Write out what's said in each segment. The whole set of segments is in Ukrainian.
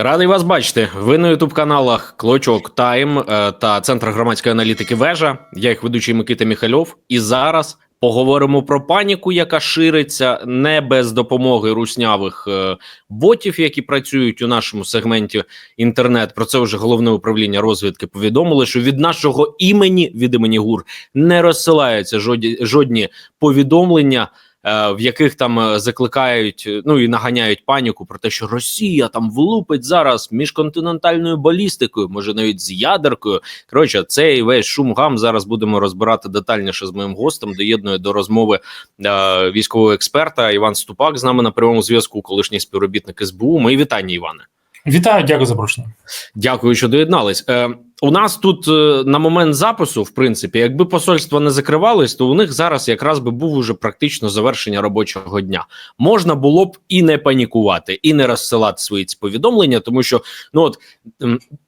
Радий вас бачити. Ви на ютуб каналах Клочок Тайм е, та Центр громадської аналітики Вежа. Я їх ведучий Микита Міхальов. І зараз поговоримо про паніку, яка шириться не без допомоги руснявих е, ботів, які працюють у нашому сегменті інтернет. Про це вже головне управління розвідки повідомили, що від нашого імені від імені ГУР не розсилаються жодні, жодні повідомлення. Е, В яких там е, закликають е, ну і наганяють паніку про те, що Росія там влупить зараз міжконтинентальною балістикою, може навіть з ядеркою. Коротше, цей весь шум гам зараз будемо розбирати детальніше з моїм гостем. Доєднує до розмови е, військового експерта Іван Ступак з нами на прямому зв'язку, колишній співробітник СБУ. Мої вітання, Іване. Вітаю, дякую за запрошення. Дякую, що доєднались. Е, у нас тут е, на момент запису, в принципі, якби посольства не закривались, то у них зараз якраз би був уже практично завершення робочого дня. Можна було б і не панікувати, і не розсилати свої ці повідомлення, тому що ну от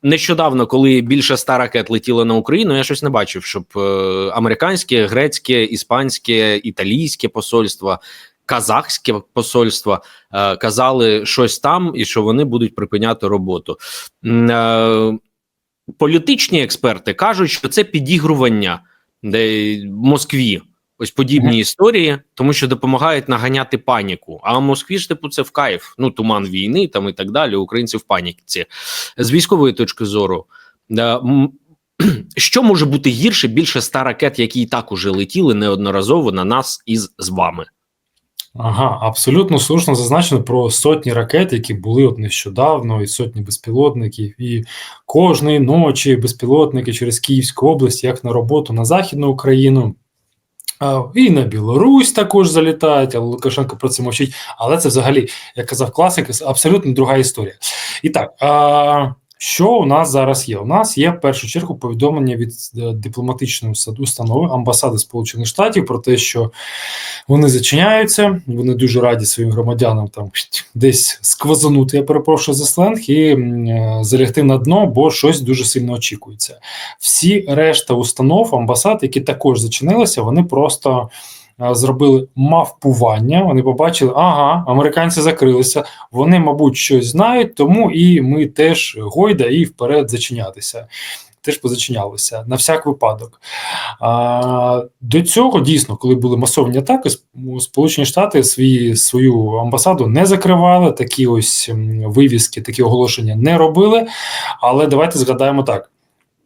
нещодавно, коли більше ста ракет летіли на Україну, я щось не бачив, щоб е, американське, грецьке, іспанське, італійське посольства. Казахське посольство е, казали щось там, і що вони будуть припиняти роботу. Е, політичні експерти кажуть, що це підігрування де Москві. Ось подібні Мгм. історії, тому що допомагають наганяти паніку. А в Москві ж типу це в кайф. Ну туман війни там і так далі. Українці в паніці. З військової точки зору, е, що може бути гірше більше ста ракет, які і так уже летіли неодноразово на нас із з вами. Ага, абсолютно слушно зазначено про сотні ракет, які були от нещодавно, і сотні безпілотників, і кожної ночі безпілотники через Київську область, як на роботу на Західну Україну. І на Білорусь також залітають, але Лукашенко про це мовчить. Але це взагалі, як казав класик, абсолютно друга історія. І так, що у нас зараз є? У нас є в першу чергу повідомлення від е, дипломатичної установи амбасади Сполучених Штатів про те, що вони зачиняються, вони дуже раді своїм громадянам там десь сквозанути, я перепрошую за сленг, і е, залягти на дно, бо щось дуже сильно очікується. Всі решта установ, амбасад, які також зачинилися, вони просто зробили мавпування. Вони побачили, ага, американці закрилися. Вони, мабуть, щось знають, тому і ми теж гойда і вперед зачинятися. Теж позачинялися на всяк випадок. А, до цього дійсно, коли були масовні атаки, Сполучені Штати свої, свою амбасаду не закривали, такі ось вивіски, такі оголошення не робили. Але давайте згадаємо так: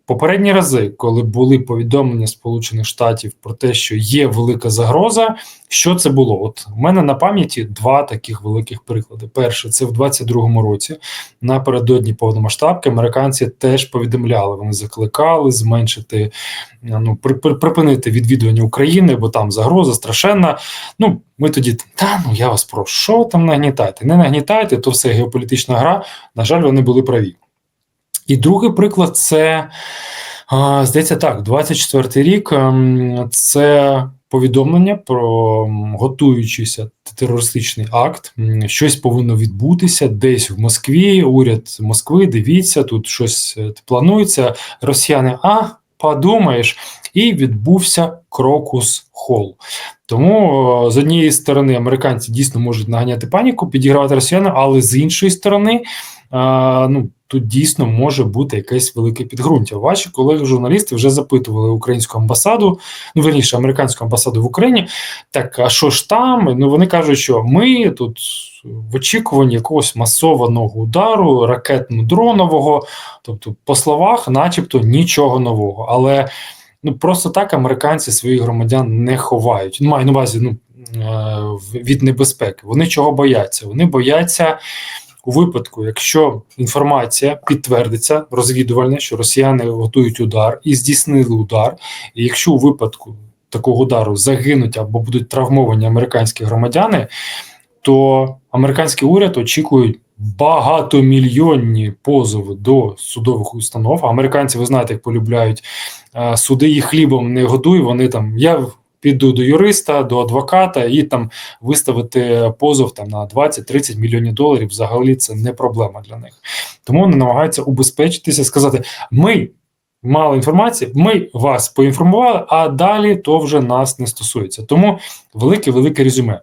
попередні рази, коли були повідомлення Сполучених Штатів про те, що є велика загроза, що це було? От у мене на пам'яті два таких великих приклади. Перше, це в 22-му році, напередодні повномасштабки, американці теж повідомляли, вони закликали зменшити, ну при, при- припинити відвідування України, бо там загроза страшенна. Ну, ми тоді та ну я вас прошу, що там нагнітайте? Не нагнітайте, то все геополітична гра. На жаль, вони були праві. І другий приклад це, здається, так, 24-й рік ем, це повідомлення про готуючийся терористичний акт. Щось повинно відбутися десь в Москві. Уряд Москви, дивіться, тут щось е, планується. Росіяни, а подумаєш, і відбувся крокус хол. Тому е, з однієї сторони американці дійсно можуть наганяти паніку, підігравати росіянам, але з іншої сторони, ну тут дійсно може бути якесь велике підґрунтя. Ваші колеги-журналісти вже запитували українську амбасаду, ну верніше, американську амбасаду в Україні. Так, а що ж там? Ну вони кажуть, що ми тут в очікуванні якогось масованого удару, ракетно-дронового. Тобто, по словах, начебто, нічого нового. Але ну просто так американці своїх громадян не ховають. Ну, Маю на увазі ну, е, від небезпеки. Вони чого бояться? Вони бояться у випадку, якщо інформація підтвердиться розвідувальна, що росіяни готують удар і здійснили удар, і якщо у випадку такого удару загинуть або будуть травмовані американські громадяни, то американський уряд очікує багатомільйонні позови до судових установ. Американці, ви знаєте, як полюбляють е, суди їх хлібом не годуй. Вони там я піду до юриста, до адвоката і там виставити позов там на 20-30 мільйонів доларів. Взагалі це не проблема для них. Тому вони намагаються убезпечитися, сказати: ми. Мало інформації, ми вас поінформували, а далі то вже нас не стосується. Тому велике велике резюме.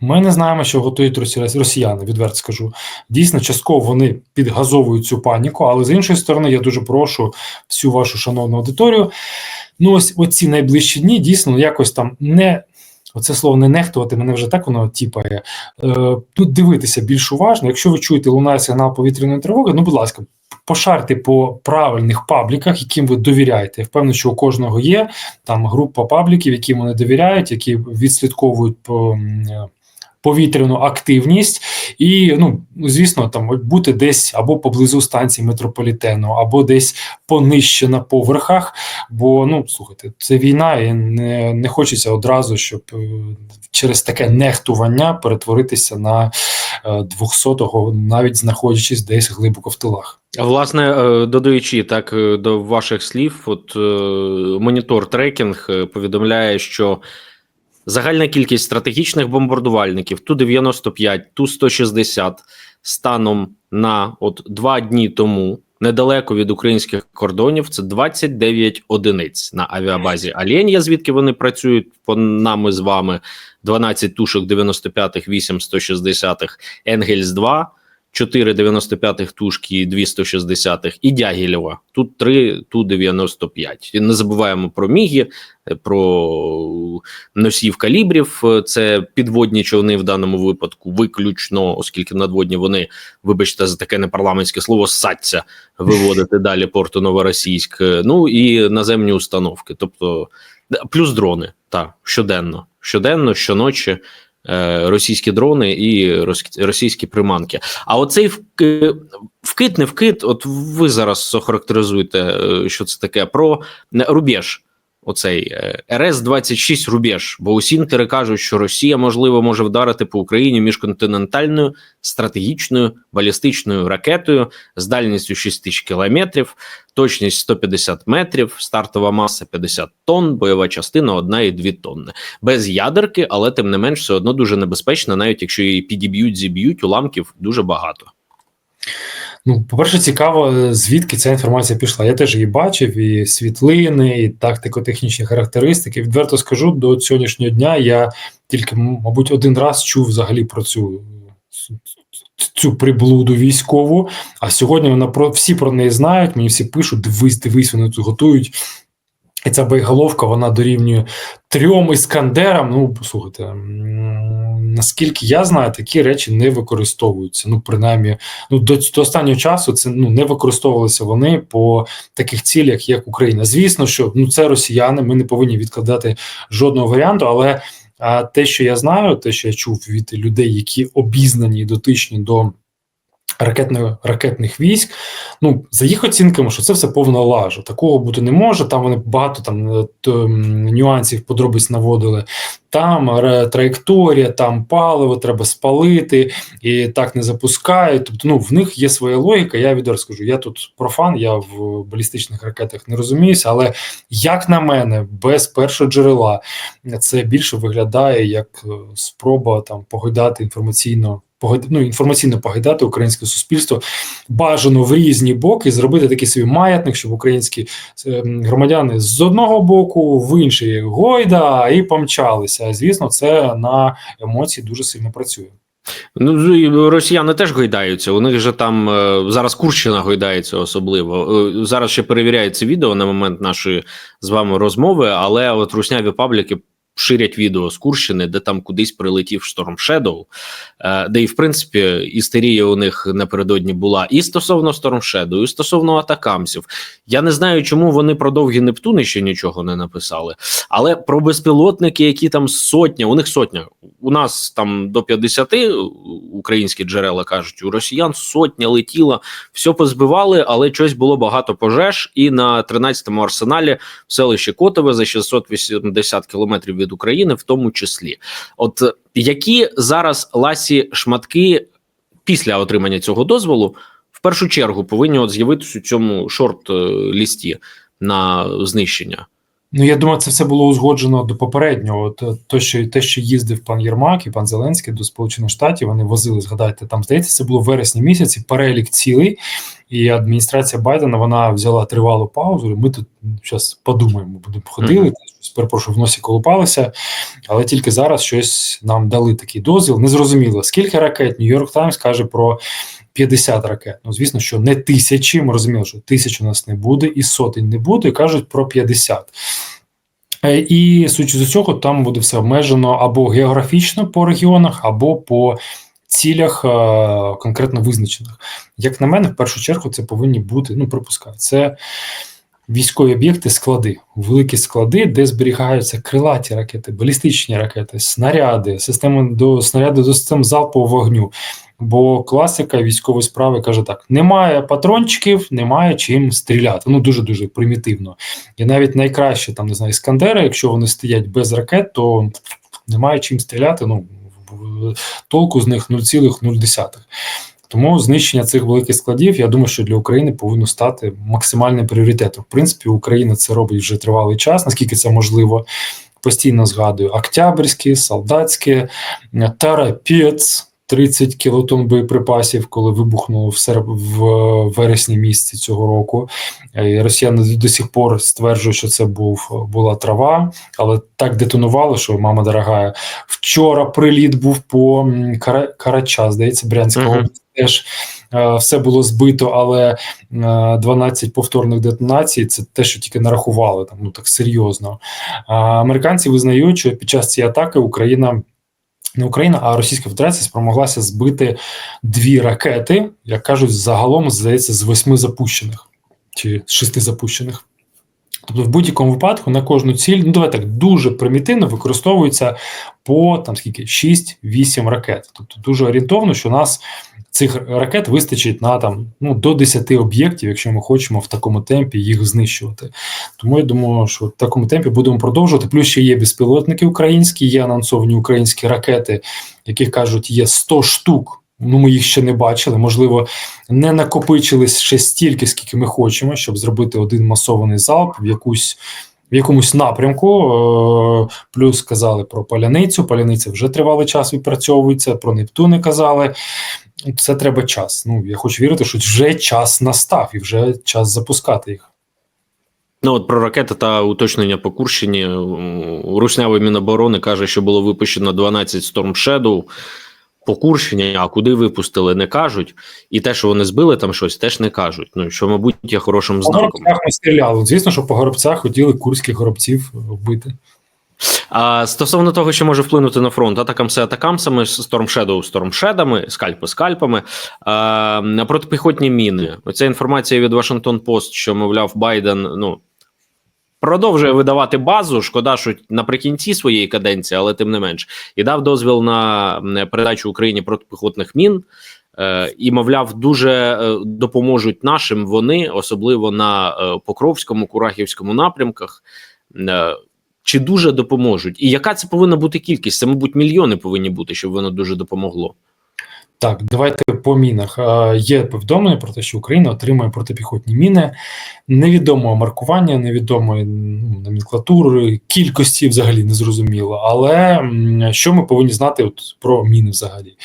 Ми не знаємо, що готують росі- росіяни, відверто скажу. Дійсно, частково вони підгазовують цю паніку, але з іншої сторони, я дуже прошу всю вашу шановну аудиторію. Ну, ось оці найближчі дні дійсно якось там не. Оце слово не нехтувати, мене вже так воно тіпає. Е, тут дивитися більш уважно. Якщо ви чуєте лунає сигнал повітряної тривоги, ну, будь ласка, пошарте по правильних пабліках, яким ви довіряєте. Я впевнений, що у кожного є там група пабліків, яким вони довіряють, які відслідковують по. Е, Повітряну активність, і ну звісно, там бути десь або поблизу станції метрополітену, або десь понижче на поверхах. Бо ну слухайте, це війна, і не, не хочеться одразу, щоб е, через таке нехтування перетворитися на е, 200-го, навіть знаходячись десь глибоко в тилах. Власне, е, додаючи так е, до ваших слів, от е, монітор трекінг е, повідомляє, що загальна кількість стратегічних бомбардувальників Ту-95, Ту-160 станом на от два дні тому недалеко від українських кордонів це 29 одиниць на авіабазі Аленія, звідки вони працюють по нами з вами. 12 тушок 95-х, 8 160-х, Енгельс 2, 4 95-х тушки, і 2 160-х, і Дягілєва. Тут 3 Ту-95. І не забуваємо про Мігі, е, про носів калібрів. Це підводні човни в даному випадку, виключно, оскільки надводні вони, вибачте, за таке непарламентське слово, ссаться виводити далі порту Новоросійськ. Ну і наземні установки. Тобто, плюс дрони, так, щоденно. Щоденно, щоночі російські дрони і рос- російські приманки. А оцей вк- вкид, не вкид, от ви зараз охарактеризуєте, е, що це таке, про е, рубеж. Оцей е, РС-26 рубеж, бо усі інтери кажуть, що Росія можливо може вдарити по Україні міжконтинентальною стратегічною балістичною ракетою з дальністю 6 тисяч кілометрів, точність 150 метрів, стартова маса 50 тонн, бойова частина 1,2 тонни. Без ядерки, але тим не менш все одно дуже небезпечно, навіть якщо її підіб'ють, зіб'ють, уламків дуже багато. Ну, по-перше, цікаво, звідки ця інформація пішла. Я теж її бачив, і світлини, і тактико-технічні характеристики. Відверто скажу, до сьогоднішнього дня я тільки, мабуть, один раз чув взагалі про цю. Цю приблуду військову, а сьогодні вона про всі про неї знають. Мені всі пишуть: дивись, дивись, вони тут готують. Ця боєголовка вона дорівнює трьом іскандерам. Ну, послухайте, наскільки я знаю, такі речі не використовуються. Ну, принаймні, ну до, до останнього часу це ну не використовувалися вони по таких цілях, як Україна. Звісно, що ну це росіяни. Ми не повинні відкладати жодного варіанту, але а, те, що я знаю, те, що я чув від людей, які обізнані і дотичні до. Ракетних ракетних військ, ну за їх оцінками, що це все повна лажа. Такого бути не може. Там вони багато там е, нюансів, подробиць наводили. Там траєкторія, там паливо треба спалити, і так не запускають. Тобто, ну в них є своя логіка. Я відверто скажу, я тут профан, я в балістичних ракетах не розуміюся, але як на мене, без першого джерела це більше виглядає як е, спроба там погойдати інформаційно. Ну, інформаційно погойдати українське суспільство бажано в різні боки зробити такий свій маятник, щоб українські е, громадяни з одного боку, в інший гойда і помчалися. Звісно, це на емоції дуже сильно працює. Ну росіяни теж гойдаються. У них же там е, зараз Курщина гойдається особливо. Е, Зараз ще перевіряється відео на момент нашої з вами розмови, але от русняві пабліки ширять відео з Курщини, де там кудись прилетів Shadow, е, де і в принципі істерія у них напередодні була і стосовно Storm Shadow, і стосовно атакамсів. Я не знаю, чому вони про довгі Нептуни ще нічого не написали, але про безпілотники, які там сотня, у них сотня. У нас там до 50 українські джерела кажуть, у росіян сотня летіла, все позбивали, але щось було багато пожеж. І на 13-му арсеналі в селищі Котове за 680 кілометрів від України, в тому числі. От які зараз ласі шматки після отримання цього дозволу в першу чергу повинні от з'явитися у цьому шорт-лісті на знищення. Ну я думаю, це все було узгоджено до попереднього. Е, то, що те, що їздив пан Єрмак і пан Зеленський до Сполучених Штатів, вони возили, згадайте, там здається, це було вересні місяці. Перелік цілей, І адміністрація Байдена вона взяла тривалу паузу. Ми тут зараз подумаємо, будемо ходили, щось, перепрошую, в носі колупалися, але тільки зараз щось нам дали такий дозвіл. Незрозуміло, скільки ракет Нью-Йорк Таймс каже про 50 ракет. Ну, звісно, що не тисячі. Ми розуміли, що тисяч у нас не буде, і сотень не буде. і Кажуть про 50. Е, І судячи з цього, там буде все обмежено або географічно по регіонах, або по цілях е, конкретно визначених. Як на мене, в першу чергу, це повинні бути, ну припускаю, це військові об'єкти, склади, великі склади, де зберігаються крилаті ракети, балістичні ракети, снаряди, системи до снаряди до систем залпового вогню. Бо класика військової справи каже так: немає патрончиків, немає чим стріляти. Ну дуже дуже примітивно. І навіть найкраще там не знаю, іскандери, якщо вони стоять без ракет, то немає чим стріляти. Ну толку з них 0,0. Тому знищення цих великих складів, я думаю, що для України повинно стати максимальним пріоритетом. В принципі, Україна це робить вже тривалий час, наскільки це можливо. Постійно згадую Октябрьське, Солдатське, Тарапець, 30 кілотон боєприпасів, коли вибухнуло в, серп... в вересні місяці цього року. Е, І Росіяни до сих пор стверджують, що це був була трава, але так детонувало, що мама дорога. Вчора приліт був по Кара... Карача, здається, Брянська Мгм. область. Теж е, все було збито, але е, 12 повторних детонацій це те, що тільки нарахували там, ну так серйозно. Американці визнають, що під час цієї атаки Україна. Не Україна, а Російська Федерація спромоглася збити дві ракети, як кажуть, загалом здається, з восьми запущених чи з шести запущених. Тобто, в будь-якому випадку на кожну ціль, ну давай так дуже примітивно використовується по там скільки 6-8 ракет. Тобто дуже орієнтовно, що у нас цих ракет вистачить на там ну до 10 об'єктів, якщо ми хочемо в такому темпі їх знищувати. Тому я думаю, що в такому темпі будемо продовжувати. Плюс ще є безпілотники українські, є анонсовані українські ракети, яких кажуть, є 100 штук. Ну, ми їх ще не бачили. Можливо, не накопичились ще стільки, скільки ми хочемо, щоб зробити один масований залп в якусь. В якомусь напрямку, Е, плюс казали про паляницю. Паляниця вже тривалий час відпрацьовується, про Нептуни казали. Це треба час. Ну я хочу вірити, що вже час настав і вже час запускати їх. Ну от про ракети та уточнення по Курщині. м, Руснявий Міноборони каже, що було випущено 12 Storm Shadow по а куди випустили, не кажуть. І те, що вони збили там щось, теж не кажуть. Ну що, мабуть, є хорошим По знаком. горобцях ми стріляли. Звісно, що по горобцях хотіли курських горобців вбити. А стосовно того, що може вплинути на фронт, атакамси атакамсами, Storm Shadow стормшедами, скальпи скальпами, а, протипіхотні міни. Оця інформація від Washington Post, що мовляв, Байден ну продовжує видавати базу. Шкода, що наприкінці своєї каденції, але тим не менш, і дав дозвіл на передачу Україні протипіхотних мін. Е, І, мовляв, дуже е, допоможуть нашим вони, особливо на е, Покровському, Курахівському напрямках. Чи дуже допоможуть? І яка це повинна бути кількість? Це, мабуть, мільйони повинні бути, щоб воно дуже допомогло. Так, давайте по мінах. Є повідомлення про те, що Україна отримує протипіхотні міни невідомого маркування, невідомої номенклатури, кількості взагалі не зрозуміло. Але що ми повинні знати от про міни взагалі?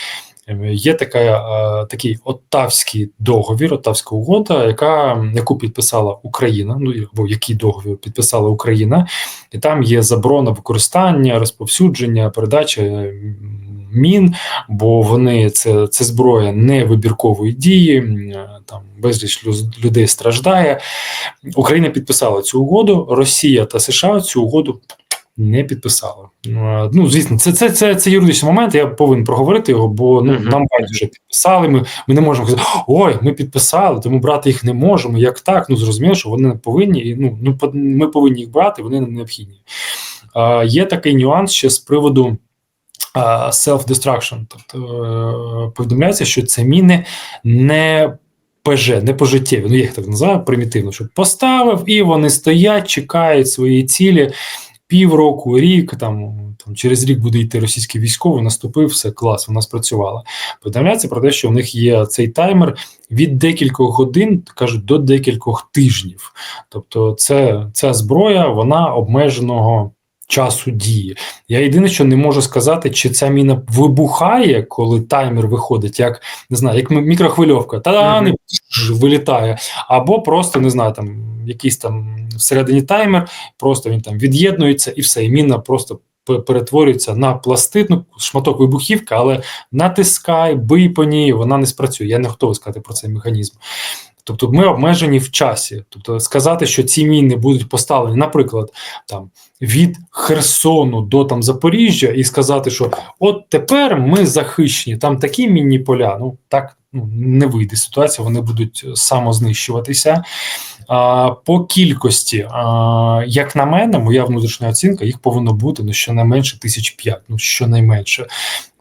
Е, Є така, е, такий Оттавський договір, Оттавська угода, яка, яку підписала Україна, ну або який договір підписала Україна, і там є заборона використання, розповсюдження, передача мін, бо вони це, це зброя не вибіркової дії, там безліч людей страждає. Україна підписала цю угоду, Росія та США цю угоду не підписали. Е, Ну, звісно, це, це, це, це юридичний момент. Я повинен проговорити його, бо ну, нам байдуже підписали. Ми, ми не можемо казати, ой, ми підписали, тому брати їх не можемо. Як так? Ну зрозуміло, що вони повинні, і ну, ну ми повинні їх брати, вони нам необхідні. Е, є такий нюанс ще з приводу е, self-destruction. Тобто е, повідомляється, що це міни не ПЖ, не пожиттєві. Ну, я їх так називаю примітивно, що поставив, і вони стоять, чекають своєї цілі півроку, рік. Там, там через рік буде йти російський військовий, наступив, все клас, вона спрацювала. Повідомляється про те, що у них є цей таймер від декількох годин, кажуть, до декількох тижнів. Тобто, це ця зброя, вона обмеженого часу дії. Я єдине, що не можу сказати, чи ця міна вибухає, коли таймер виходить, як не знаю, як мі- мікрохвильовка, та не вилітає, або просто не знаю, там якийсь там всередині таймер, просто він там від'єднується і все, і міна просто перетворюється на пластит, ну, шматок вибухівки, але натискай, бий по ній, вона не спрацює. Я не готовий сказати про цей механізм. Тобто ми обмежені в часі. Тобто сказати, що ці міни будуть поставлені, наприклад, там від Херсону до там Запоріжжя, і сказати, що от тепер ми захищені, там такі мінні поля. Ну так ну, не вийде ситуація, вони будуть самознищуватися. А, по кількості, а, як на мене, моя внутрішня оцінка, їх повинно бути ну, щонайменше тисяч п'ять, ну щонайменше.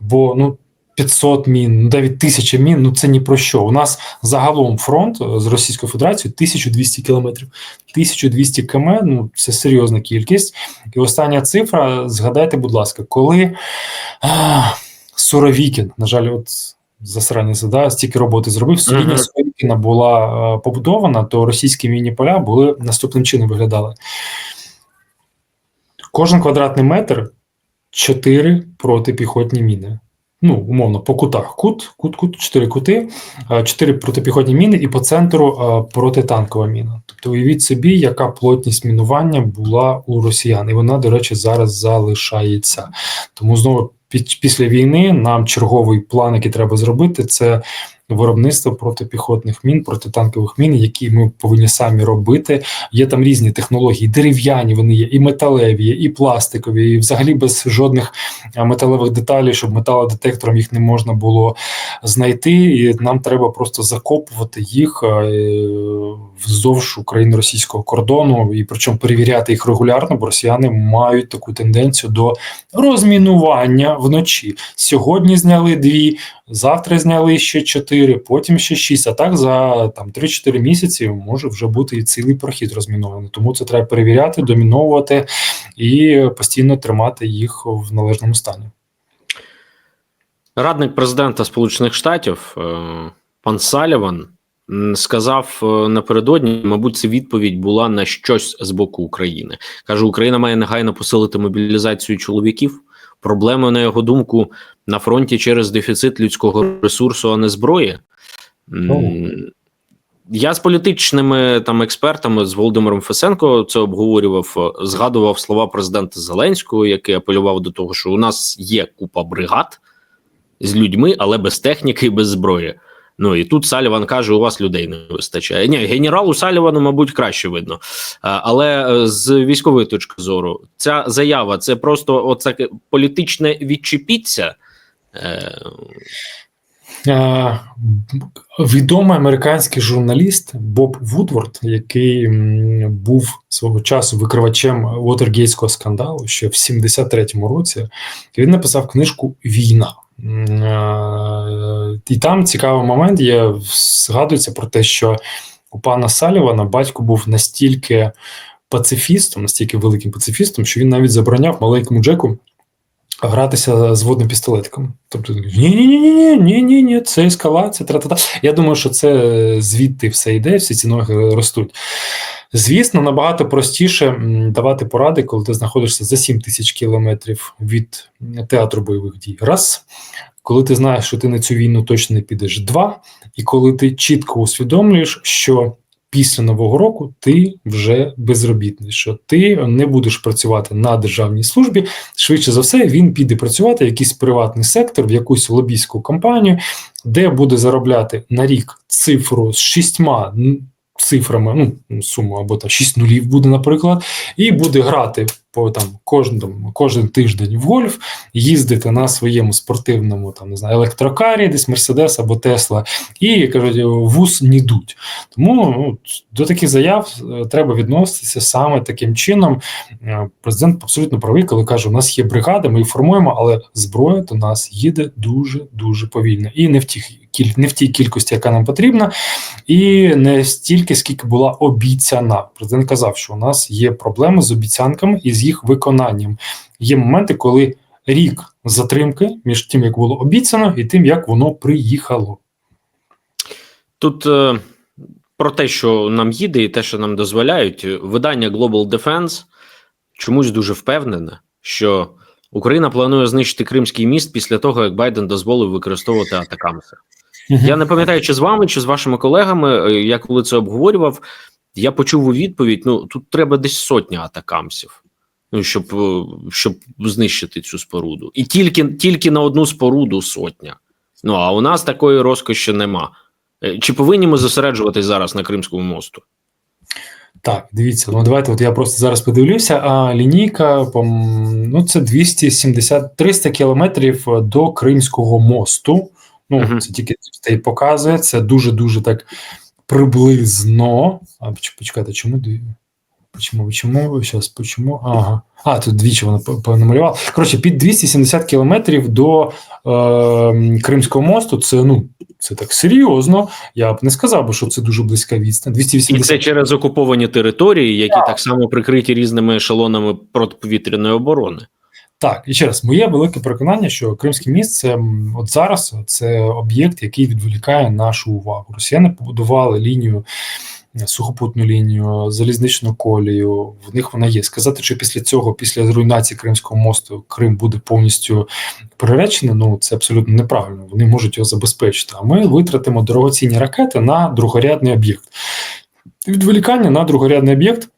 Бо ну 500 мін, ну навіть тисяча мін, ну це ні про що. У нас загалом фронт е, з Російською Федерацією 1200 кілометрів. 1200 км, ну це серйозна кількість. І остання цифра, згадайте, будь ласка, коли а, Суровікін, на жаль, от засрання да, стільки роботи зробив. Мгм. Суровікіна була е, побудована, то російські міні поля були наступним чином виглядали. Кожен квадратний метр 4 протипіхотні міни. Ну, умовно, по кутах. Кут, кут, кут, чотири кути, чотири протипіхотні міни, і по центру е, протитанкова міна. Тобто, уявіть собі, яка плотність мінування була у росіян, і вона, до речі, зараз залишається. Тому знову після війни нам черговий план, який треба зробити, це виробництво протипіхотних мін, протитанкових мін, які ми повинні самі робити. Є там різні технології, дерев'яні вони є, і металеві, і пластикові, і взагалі без жодних металевих деталей, щоб металодетектором їх не можна було знайти. І нам треба просто закопувати їх е, вздовж україно-російського кордону, і причому перевіряти їх регулярно, бо росіяни мають таку тенденцію до розмінування вночі. Сьогодні зняли дві, завтра зняли ще чотири, потім ще шість. А так за там 3-4 місяці може вже бути і цілий прохід розмінований. Тому це треба перевіряти, доміновувати і постійно тримати їх в належному стані. Радник президента Сполучених Штатів е, пан Саліван сказав е, напередодні, мабуть, це відповідь була на щось з боку України. Каже, Україна має негайно посилити мобілізацію чоловіків. Проблеми, на його думку, на фронті через дефіцит людського ресурсу, а не зброї. Oh. Я з політичними там експертами з Володимиром Фесенко це обговорював, е, згадував слова президента Зеленського, який апелював до того, що у нас є купа бригад з людьми, але без техніки і без зброї. Ну і тут Саліван каже: у вас людей не вистачає. Ні, генералу Салівану, мабуть, краще видно. Але е, з військової точки зору, ця заява це просто оце політичне відчепіться. Е, Відомий американський журналіст Боб Вудворд, який був свого часу викривачем Уотергейтського скандалу ще в 73-му році, він написав книжку Війна. Е, І там цікавий момент є, згадується про те, що у пана Салівана батько був настільки пацифістом, настільки великим пацифістом, що він навіть забороняв маленькому Джеку гратися з водним пістолетиком. Тобто, ні, ні, ні, ні, ні, ні, ні, це ескалація, тра-та-та. Я думаю, що це звідти все йде, всі ці ноги ростуть. Звісно, набагато простіше давати поради, коли ти знаходишся за 7 тисяч кілометрів від театру бойових дій. Раз. Коли ти знаєш, що ти на цю війну точно не підеш, два. І коли ти чітко усвідомлюєш, що після нового року ти вже безробітний, що ти не будеш працювати на державній службі. Швидше за все, він піде працювати в якийсь приватний сектор, в якусь лобійську компанію, де буде заробляти на рік цифру з шістьма цифрами, ну суму або там 6 нулів буде, наприклад, і буде грати по там кожен, кожен тиждень в гольф, їздити на своєму спортивному там не знаю, електрокарі, десь Мерседес або Тесла, і кажуть, вуз не йдуть. Тому ну, до таких заяв е, треба відноситися саме таким чином. Е, Президент абсолютно правий, коли каже, у нас є бригада, ми їх формуємо, але зброя до нас їде дуже дуже повільно і не в тій не в тій кількості, яка нам потрібна, і не стільки, скільки була обіцяна. Президент казав, що у нас є проблеми з обіцянками і з їх виконанням. Є моменти, коли рік затримки між тим, як було обіцяно, і тим, як воно приїхало. Тут е, про те, що нам їде, і те, що нам дозволяють, видання Global Defense чомусь дуже впевнена, що Україна планує знищити Кримський міст після того, як Байден дозволив використовувати атакамси. Я не пам'ятаю, чи з вами, чи з вашими колегами. е, Я коли це обговорював, я почув у відповідь: ну тут треба десь сотня атакамсів, ну щоб, е, щоб знищити цю споруду, і тільки, тільки на одну споруду сотня. Ну а у нас такої розкоші нема. Е, Чи повинні ми зосереджуватись зараз на Кримському мосту? Так, дивіться, ну давайте. От я просто зараз подивлюся. А лінійка ну, це 270 300 кілометрів до Кримського мосту. Ну, Мгм. це тільки стей показує. Це дуже дуже так приблизно. А поч- почекайте, чому Почому? Чому? Зараз, почому? Ага. А, тут двічі вона по- понамалювала. Коротше, під 270 кілометрів до е, Кримського мосту. Це ну це так серйозно. Я б не сказав би, що це дуже близька відстань. І це через окуповані території, які так само прикриті різними ешелонами протиповітряної оборони. Так, і ще раз, моє велике переконання, що Кримський міст це от зараз це об'єкт, який відволікає нашу увагу. Росіяни побудували лінію, сухопутну лінію, залізничну колію. В них вона є. Сказати, що після цього, після руйнації Кримського мосту, Крим буде повністю приречений, ну це абсолютно неправильно. Вони можуть його забезпечити. А ми витратимо дорогоцінні ракети на другорядний об'єкт. Відволікання на другорядний об'єкт.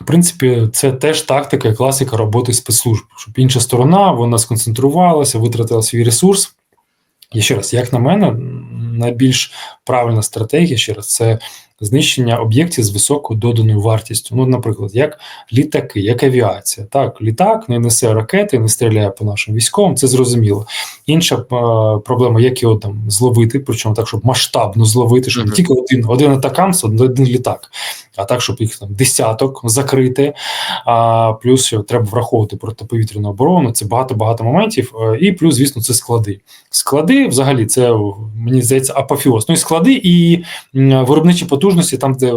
В принципі, це теж тактика і класика роботи спецслужб, щоб інша сторона вона сконцентрувалася, витратила свій ресурс. І ще раз, як на мене, найбільш правильна стратегія ще раз це знищення об'єктів з високою доданою вартістю. Ну, наприклад, як літаки, як авіація. Так, літак не несе ракети, не стріляє по нашим військовим, це зрозуміло. Інша е, проблема, як його там зловити, причому так, щоб масштабно зловити, щоб не Мгм. тільки один, один атакам, один літак, а так, щоб їх там десяток закрити. А плюс треба враховувати протиповітряну оборону. Це багато багато моментів. Е, І плюс, звісно, це склади. Склади, взагалі, це мені здається апофіоз. Ну і склади і виробничі потужності, там, де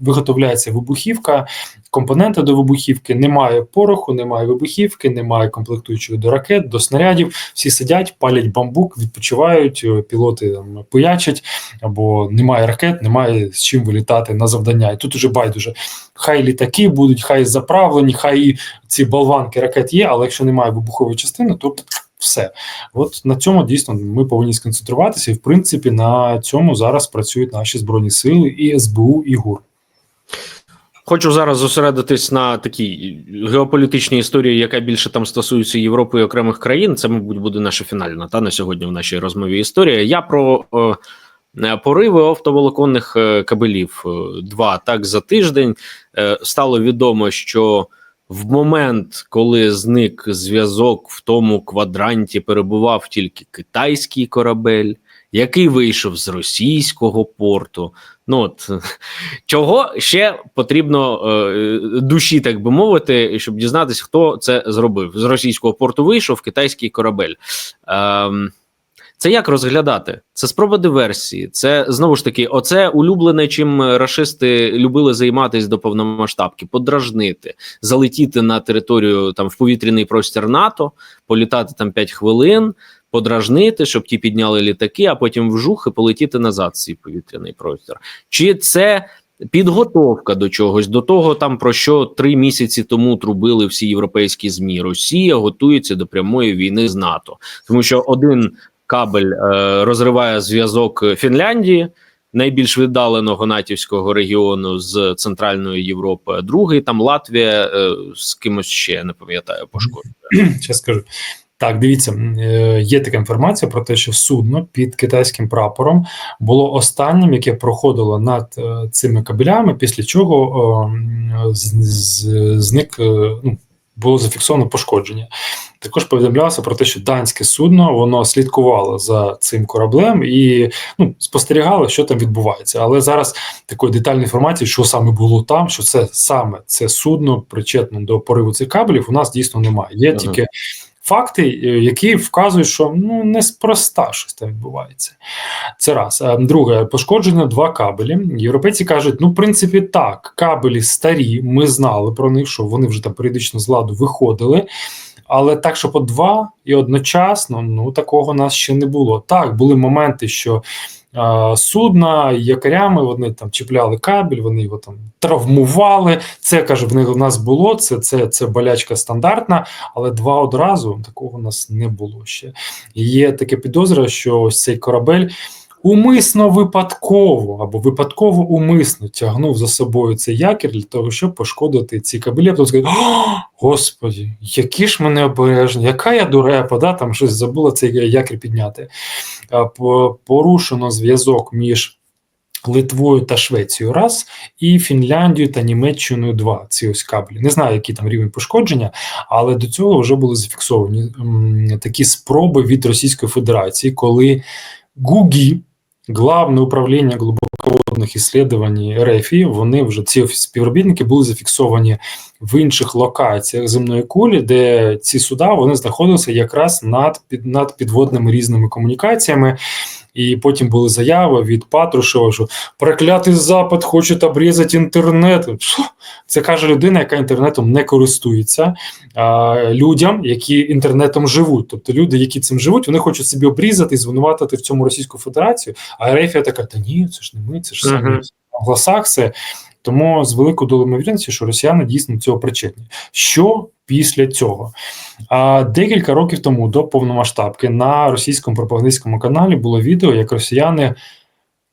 виготовляється вибухівка, компоненти до вибухівки, немає пороху, немає вибухівки, немає комплектуючих до ракет, до снарядів. Всі сидять, палять бамбук, відпочивають, е, пілоти там пиячать, або немає ракет, немає з чим вилітати на завдання. І тут уже байдуже. Хай літаки будуть, хай заправлені, хай ці болванки ракет є, але якщо немає вибухової частини, то все. От на цьому дійсно ми повинні сконцентруватися, і в принципі на цьому зараз працюють наші збройні сили, і СБУ, і ГУР. Хочу зараз зосередитись на такій геополітичній історії, яка більше там стосується Європи і окремих країн. Це, мабуть, буде наша фінальна та на сьогодні в нашій розмові історія. Я про е, е, пориви оптоволоконних е, кабелів. Е, Два так за тиждень е, стало відомо, що в момент, коли зник зв'язок в тому квадранті, перебував тільки китайський корабель, який вийшов з російського порту. Ну от чого ще потрібно е, душі, так би мовити, щоб дізнатися, хто це зробив. З російського порту вийшов китайський корабель. Ем, це як розглядати? Це спроба диверсії. Це знову ж таки, оце улюблене, чим рашисти любили займатися до повномасштабки, подражнити, залетіти на територію там в повітряний простір НАТО, політати там 5 хвилин, подражнити, щоб ті підняли літаки, а потім вжух і полетіти назад цей повітряний простір. Чи це підготовка до чогось, до того, там про що три місяці тому трубили всі європейські змі? Росія готується до прямої війни з НАТО, тому що один кабель е, розриває зв'язок Фінляндії. Найбільш віддаленого натівського регіону з центральної Європи, другий там Латвія е, з кимось ще не пам'ятаю пошкоджує. Зараз скажу. Так, дивіться, е, є така інформація про те, що судно під китайським прапором було останнім, яке проходило над е, цими кабелями, після чого зник, е, ну, було зафіксовано пошкодження. Також повідомлялося про те, що данське судно воно слідкувало за цим кораблем і ну, спостерігало, що там відбувається. Але зараз такої детальної інформації, що саме було там, що це саме це судно причетно до пориву цих кабелів, у нас дійсно немає. Є Ага. тільки факти, е, які вказують, що ну неспроста щось там відбувається. Це раз. Друге, пошкоджено два кабелі. Європейці кажуть: ну, в принципі, так, кабелі старі. Ми знали про них, що вони вже там періодично з ладу виходили. але так, що по два і одночасно, ну такого у нас ще не було. Так, були моменти, що е, судна якорями вони там чіпляли кабель, вони його там травмували. Це каже, в них у нас було. Це, це, це болячка стандартна, але два одразу такого у нас не було ще. Є таке підозра, що ось цей корабель. Умисно випадково або випадково умисно тягнув за собою цей якір для того, щоб пошкодити ці кабелі. Потім сказати, Господі, які ж мене обережні, яка я дурепа, да, там щось забула цей якір підняти. Порушено зв'язок між Литвою та Швецією раз, і Фінляндією та Німеччиною два. Ці ось кабелі. Не знаю, який там рівень пошкодження, але до цього вже були зафіксовані м, такі спроби від Російської Федерації, коли ГУГІ, Главне управління глибоководних іслідувань РФІ, вони вже ці співробітники були зафіксовані в інших локаціях земної кулі, де ці суда вони знаходилися якраз над, під, над підводними різними комунікаціями. І потім були заяви від Патрушева, що проклятий запад хоче обрізати інтернет. Це каже людина, яка інтернетом не користується а, людям, які інтернетом живуть. Тобто люди, які цим живуть, вони хочуть собі обрізати і звинуватити в цьому Російську Федерацію. А Ерефія така: та ні, це ж не ми, це ж самі Мгм. Тому з великою долею ймовірності, що росіяни дійсно цього причетні. Що після цього? А декілька років тому до повномасштабки на російському пропагандистському каналі було відео, як росіяни.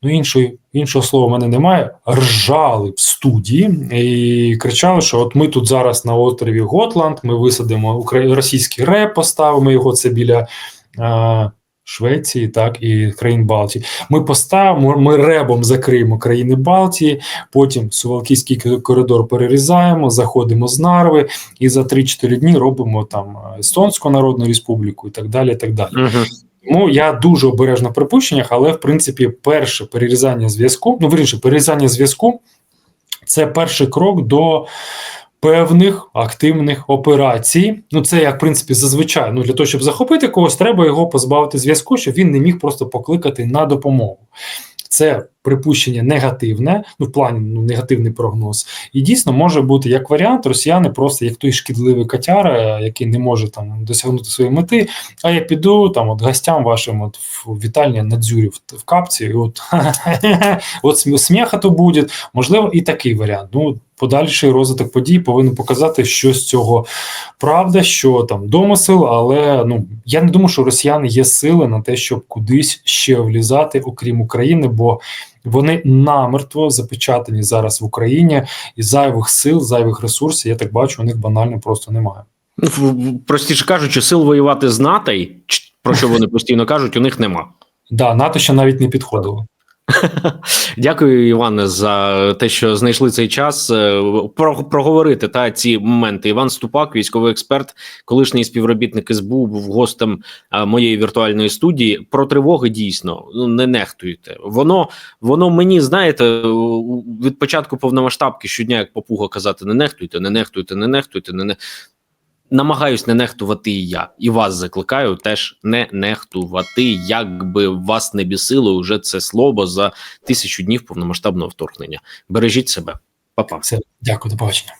Ну, іншої, іншого слова в мене немає. Ржали в студії і кричали, що от ми тут зараз на острові Готланд, ми висадимо російський реп, поставимо його це біля е, Швеції, так і країн Балтії. Ми поставимо, ми ребом закриємо країни Балтії, потім Сувалкійський коридор перерізаємо, заходимо з Нарви і за 3-4 дні робимо там Естонську Народну Республіку і так далі. І так далі. Угу. Тому я дуже обережно в припущеннях, але в принципі, перше перерізання зв'язку, ну вірніше, перерізання зв'язку це перший крок до певних активних операцій. Ну, це як в принципі зазвичай. Ну для того, щоб захопити когось, треба його позбавити зв'язку, щоб він не міг просто покликати на допомогу. Це припущення негативне, ну в плані ну, негативний прогноз. І дійсно може бути як варіант, росіяни просто як той шкідливий котяра, який не може там досягнути своєї мети. А я піду там от гостям вашим от в вітальні на дзюрі в, в капці, і от, от сміха то буде. Можливо, і такий варіант. Ну, подальший розвиток подій повинен показати, що з цього правда, що там домисел, але ну я не думаю, що у росіян є сили на те, щоб кудись ще влізати, окрім України, бо вони намертво запечатані зараз в Україні, і зайвих сил, зайвих ресурсів, я так бачу, у них банально просто немає. Ну, Простіше кажучи, сил воювати з НАТО, про що вони постійно кажуть, у них нема. Да, НАТО ще навіть не підходило. Дякую, Іване, за те, що знайшли цей час е, про, проговорити та ці моменти. Іван Ступак, військовий експерт, колишній співробітник СБУ, був гостем е, моєї віртуальної студії. Про тривоги дійсно ну не нехтуйте. Воно воно мені знаєте від початку повномасштабки щодня, як попуга казати: не нехтуйте, не нехтуйте, не нехтуйте, не не. Намагаюсь не нехтувати і я, і вас закликаю теж не нехтувати, як би вас не бісило уже це слово за тисячу днів повномасштабного вторгнення. Бережіть себе, Па-па. Все, дякую, до побачення.